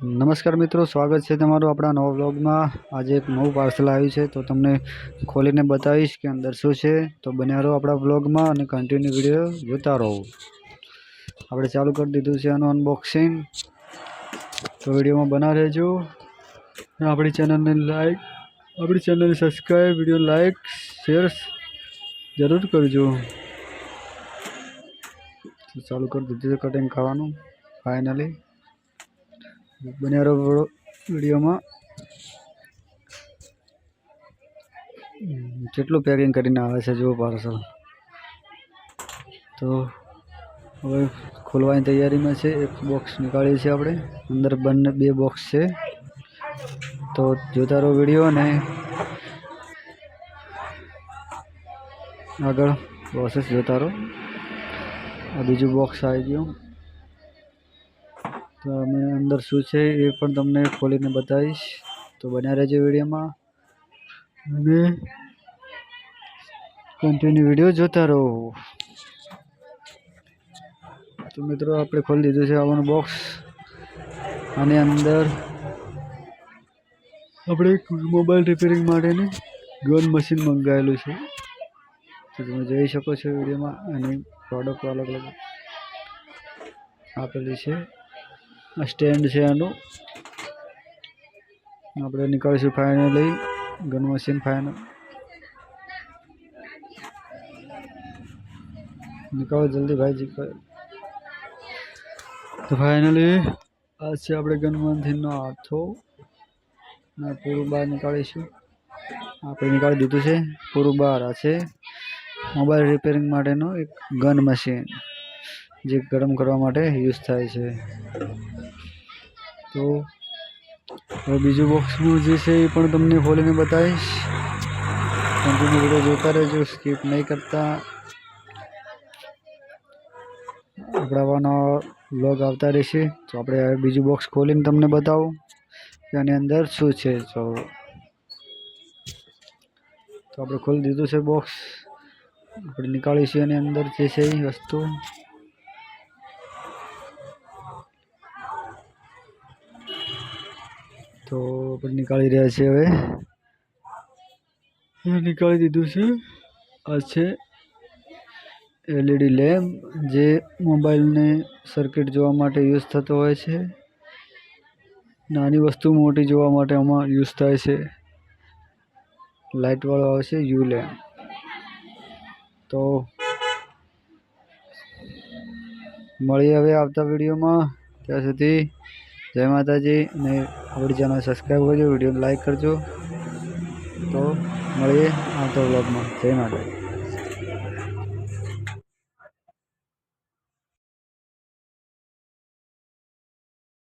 નમસ્કાર મિત્રો, સ્વાગત છે તમારું આપણા નવા વ્લોગમાં. આજે એક નવું પાર્સલ આવ્યું છે, તો તમને ખોલીને બતાવીશ કે અંદર શું છે. તો બન્યા રહો આપણા વ્લોગમાં અને કન્ટિન્યુ વીડિયો જોતા રહો. આપણે ચાલુ કરી દીધું છે આનું અનબોક્સિંગ તો વિડીયોમાં બના રહેજો. આપણી ચેનલને લાઈક આપણી ચેનલને સબસ્ક્રાઈબ વીડિયો લાઈક શેર જરૂર કરજો. ચાલુ કરી દીધું છે કટિંગ ખાવાનું ફાઇનલી બન્યા રહો વિડીયોમાં. કેટલું પેકિંગ કરીને આવે છે જુઓ પાર્સલ તો હવે ખોલવાની તૈયારીમાં છે, એક બોક્સ નીકાળીએ છીએ આપણે. અંદર બંને બે બોક્સ છે. તો જોતા રહો વીડિયો અને આગળ પ્રોસેસ જોતા રહો. આ બીજું બોક્સ આવી ગયું. તો અમે અંદર શું છે એ પણ તમને ખોલીને બતાવીશ. તો બન્યા રહેજો વિડીયોમાં. અને કન્ટિન્યુ વીડિયો જોતા રહો. તો મિત્રો આપણે ખોલી દીધું છે આવવાનું બોક્સ આની અંદર આપણે મોબાઈલ રિપેરિંગ માટેની ગન મશીન મંગાવેલું છે. તો તમે જોઈ શકો છો વિડીયોમાં. એની પ્રોડક્ટ અલગ અલગ આપેલી છે. આ સ્ટેન્ડ છે આનું. આપણે નીકળીશું ફાઇનલી ગન મશીન ફાઇનલ નીકળો જલ્દી ભાઈજી તો ફાઇનલી આ છે આપણે ગન મશીનનો હાથો. પૂરું બહાર નીકાળીશું. આપણે નીકાળી દીધું છે. પૂરું બહાર આ છે. મોબાઈલ રિપેરિંગ માટેનું એક ગન મશીન જે ગરમ કરવા માટે યુઝ થાય છે. તો હવે બીજું બોક્સનું જે છે એ પણ તમને ખોલીને બતાવીશ. કન્ટિન્યુ વીડિયો જોતા રહેજો સ્કીપ નહીં કરતા. આપણાવાનો વ્લોગ આવતા રહેશે. તો આપણે બીજું બોક્સ ખોલીને તમને બતાવું કે આની અંદર શું છે. તો તો આપણે ખોલી દીધું છે બોક્સ આપણે નીકાળીશું એની અંદર જે છે એ વસ્તુ. તો આપણે નીકાળી રહ્યા હવે. હવે નીકાળી દીધું છે. આ છે એલઈડી લેમ્પ જે મોબાઈલને સર્કિટ જોવા માટે યુઝ થતો હોય છે. નાની વસ્તુ મોટી જોવા માટે આમાં યુઝ થાય છે. લાઇટવાળો આવે છે યુ લેમ્પ તો મળીએ હવે આવતા વિડીયોમાં. ત્યાં સુધી જય માતાજી અને આપણી ચેનલ સબસ્ક્રાઈબ કરજો વીડિયો લાઈક કરજો. તો મળીએ આવતા બ્લોગમાં જય માતાજી.